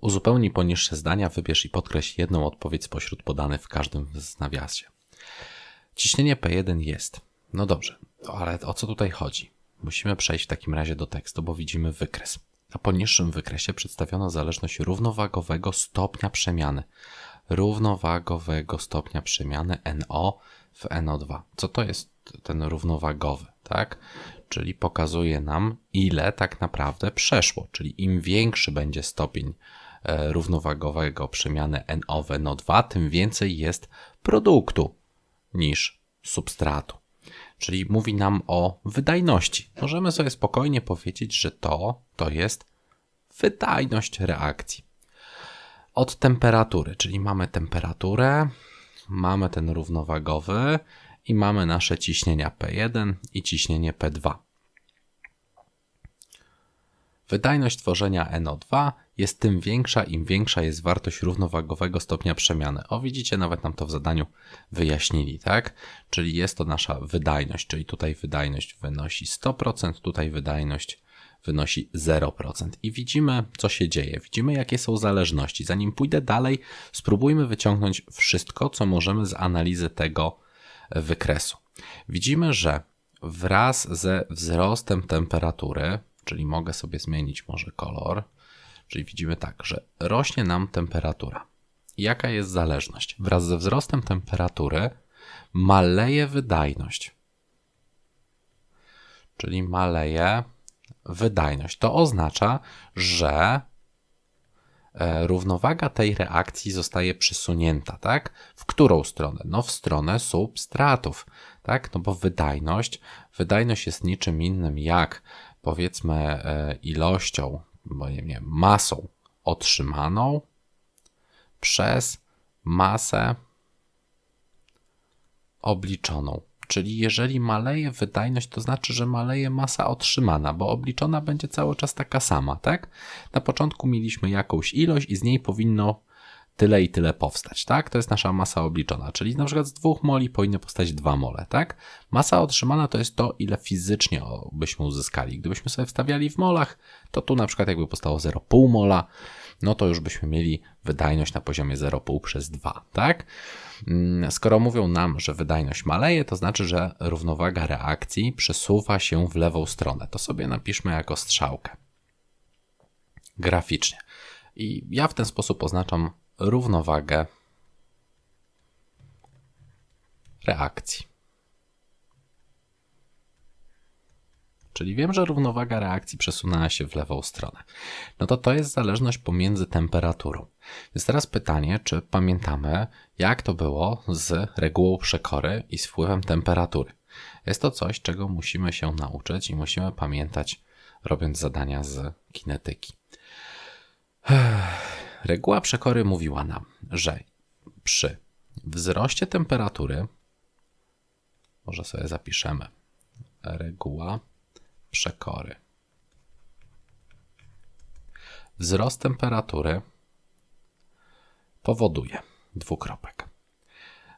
Uzupełnij poniższe zdania, wybierz i podkreśl jedną odpowiedź spośród podanych w każdym z nawiasie. Ciśnienie P1 jest. No dobrze, ale o co tutaj chodzi? Musimy przejść w takim razie do tekstu, bo widzimy wykres. Na poniższym wykresie przedstawiono zależność równowagowego stopnia przemiany. Równowagowego stopnia przemiany NO w NO2. Co to jest ten równowagowy, tak? Czyli pokazuje nam, ile tak naprawdę przeszło. Czyli im większy będzie stopień równowagowego przemiany NO w NO2, tym więcej jest produktu niż substratu. Czyli mówi nam o wydajności. Możemy sobie spokojnie powiedzieć, że to to jest wydajność reakcji. Od temperatury, czyli mamy temperaturę, mamy ten równowagowy i mamy nasze ciśnienia P1 i ciśnienie P2. Wydajność tworzenia NO2 jest tym większa, im większa jest wartość równowagowego stopnia przemiany. O, widzicie, nawet nam to w zadaniu wyjaśnili, tak? Czyli jest to nasza wydajność, czyli tutaj wydajność wynosi 100%, tutaj wydajność wynosi 0%. I widzimy, co się dzieje. Widzimy, jakie są zależności. Zanim pójdę dalej, spróbujmy wyciągnąć wszystko, co możemy z analizy tego wykresu. Widzimy, że wraz ze wzrostem temperatury, czyli mogę sobie zmienić może kolor, czyli widzimy tak, że rośnie nam temperatura. Jaka jest zależność? Wraz ze wzrostem temperatury maleje wydajność. Czyli maleje wydajność. To oznacza, że e, równowaga tej reakcji zostaje przesunięta, tak? W którą stronę? No w stronę substratów, tak? No bo wydajność, wydajność jest niczym innym jak powiedzmy e, ilością, bo nie wiem, masą otrzymaną przez masę obliczoną. Czyli jeżeli maleje wydajność, to znaczy, że maleje masa otrzymana, bo obliczona będzie cały czas taka sama, tak? Na początku mieliśmy jakąś ilość i z niej powinno tyle i tyle powstać, tak? To jest nasza masa obliczona, czyli na przykład z dwóch moli powinny powstać dwa mole, tak? Masa otrzymana to jest to, ile fizycznie byśmy uzyskali. Gdybyśmy sobie wstawiali w molach, to tu na przykład jakby powstało 0,5 mola, no to już byśmy mieli wydajność na poziomie 0,5 przez 2, tak? Mm, skoro mówią nam, że wydajność maleje, to znaczy, że równowaga reakcji przesuwa się w lewą stronę. To sobie napiszmy jako strzałkę graficznie. I ja w ten sposób oznaczam równowagę reakcji. Czyli wiem, że równowaga reakcji przesunęła się w lewą stronę. No to to jest zależność pomiędzy temperaturą. Więc teraz pytanie, czy pamiętamy, jak to było z regułą przekory i z wpływem temperatury. Jest to coś, czego musimy się nauczyć i musimy pamiętać, robiąc zadania z kinetyki. Reguła przekory mówiła nam, że przy wzroście temperatury, może sobie zapiszemy, reguła przekory. Wzrost temperatury powoduje dwukropek.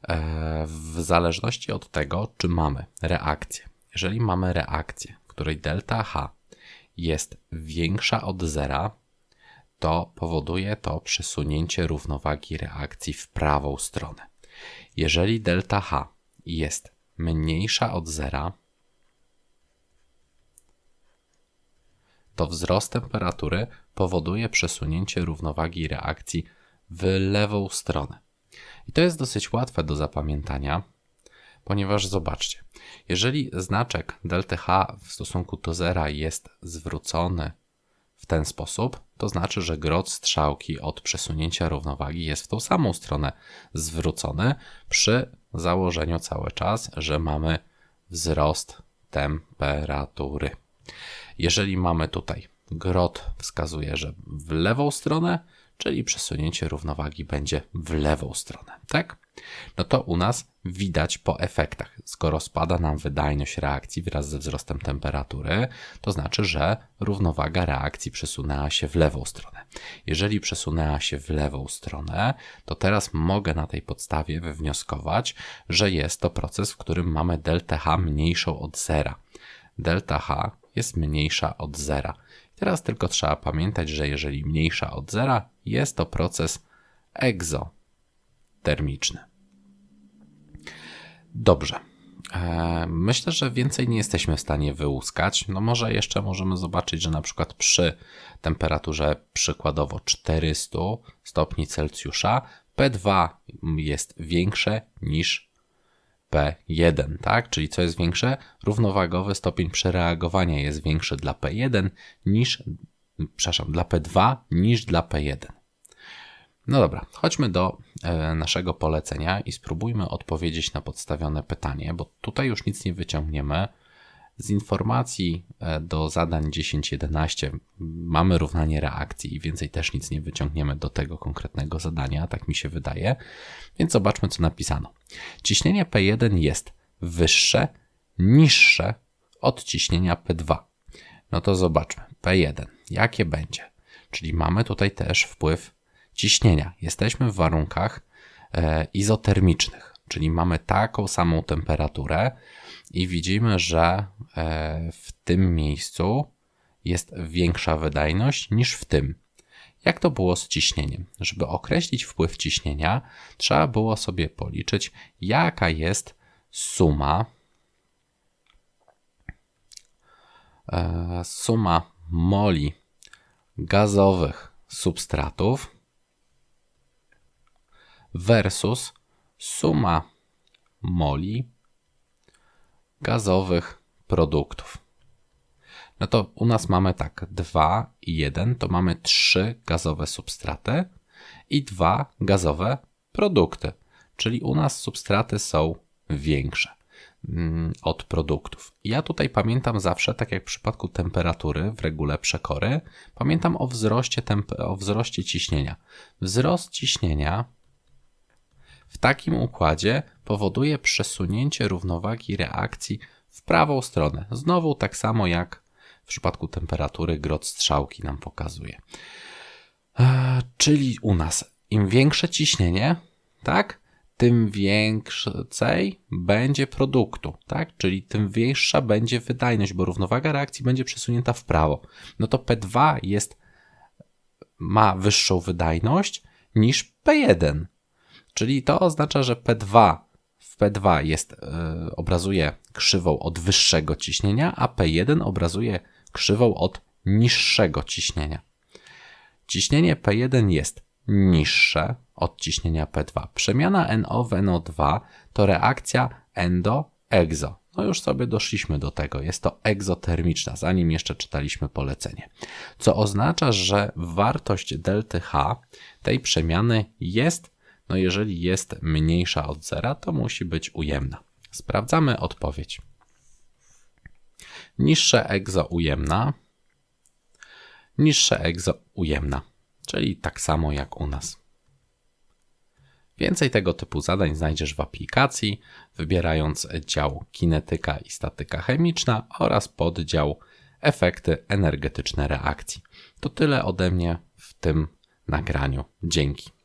E, w zależności od tego, czy mamy reakcję. Jeżeli mamy reakcję, w której delta H jest większa od zera, to powoduje to przesunięcie równowagi reakcji w prawą stronę. Jeżeli delta H jest mniejsza od zera, to wzrost temperatury powoduje przesunięcie równowagi reakcji w lewą stronę. I to jest dosyć łatwe do zapamiętania, ponieważ zobaczcie, jeżeli znaczek ΔH w stosunku do zera jest zwrócony ten sposób, to znaczy, że grot strzałki od przesunięcia równowagi jest w tą samą stronę zwrócony przy założeniu cały czas, że mamy wzrost temperatury. Jeżeli mamy tutaj grot wskazuje, że w lewą stronę, czyli przesunięcie równowagi będzie w lewą stronę, tak? No to u nas widać po efektach. Skoro spada nam wydajność reakcji wraz ze wzrostem temperatury, to znaczy, że równowaga reakcji przesunęła się w lewą stronę. Jeżeli przesunęła się w lewą stronę, to teraz mogę na tej podstawie wywnioskować, że jest to proces, w którym mamy delta H mniejszą od zera. Delta H jest mniejsza od zera. Teraz tylko trzeba pamiętać, że jeżeli mniejsza od zera, jest to proces egzotermiczny. Dobrze. E, myślę, że więcej nie jesteśmy w stanie wyłuskać. No może jeszcze możemy zobaczyć, że na przykład przy temperaturze przykładowo 400 stopni Celsjusza P2 jest większe niż P1, tak? Czyli co jest większe? Równowagowy stopień przereagowania jest większy dla P1 niż, przepraszam, dla P2 niż dla P1. No dobra, chodźmy do e, naszego polecenia i spróbujmy odpowiedzieć na podstawione pytanie, bo tutaj już nic nie wyciągniemy. Z informacji e, do zadań 10-11 mamy równanie reakcji i więcej też nic nie wyciągniemy do tego konkretnego zadania, tak mi się wydaje. Więc zobaczmy, co napisano. Ciśnienie P1 jest wyższe, niższe od ciśnienia P2. No to zobaczmy. P1, jakie będzie? Czyli mamy tutaj też wpływ ciśnienia. Jesteśmy w warunkach e, izotermicznych, czyli mamy taką samą temperaturę i widzimy, że e, w tym miejscu jest większa wydajność niż w tym. Jak to było z ciśnieniem? Żeby określić wpływ ciśnienia, trzeba było sobie policzyć, jaka jest suma e, suma moli gazowych substratów versus suma moli gazowych produktów. No to u nas mamy tak 2 i 1 to mamy 3 gazowe substraty i 2 gazowe produkty. Czyli u nas substraty są większe mm, od produktów. Ja tutaj pamiętam zawsze, tak jak w przypadku temperatury w regule przekory, pamiętam o wzroście, o wzroście ciśnienia. Wzrost ciśnienia w takim układzie powoduje przesunięcie równowagi reakcji w prawą stronę. Znowu tak samo jak w przypadku temperatury grot strzałki nam pokazuje. E, czyli u nas im większe ciśnienie, tak, tym więcej będzie produktu, tak? Czyli tym większa będzie wydajność, bo równowaga reakcji będzie przesunięta w prawo. No to P2 jest ma wyższą wydajność niż P1. Czyli to oznacza, że P2 w P2 jest, yy, obrazuje krzywą od wyższego ciśnienia, a P1 obrazuje krzywą od niższego ciśnienia. Ciśnienie P1 jest niższe od ciśnienia P2. Przemiana NO w NO2 to reakcja endo-exo. No już sobie doszliśmy do tego. Jest to egzotermiczna, zanim jeszcze czytaliśmy polecenie. Co oznacza, że wartość delty H tej przemiany jest no jeżeli jest mniejsza od zera, to musi być ujemna. Sprawdzamy odpowiedź. Niższe egzo ujemna, niższe egzo ujemna, czyli tak samo jak u nas. Więcej tego typu zadań znajdziesz w aplikacji, wybierając dział kinetyka i statyka chemiczna oraz poddział efekty energetyczne reakcji. To tyle ode mnie w tym nagraniu. Dzięki.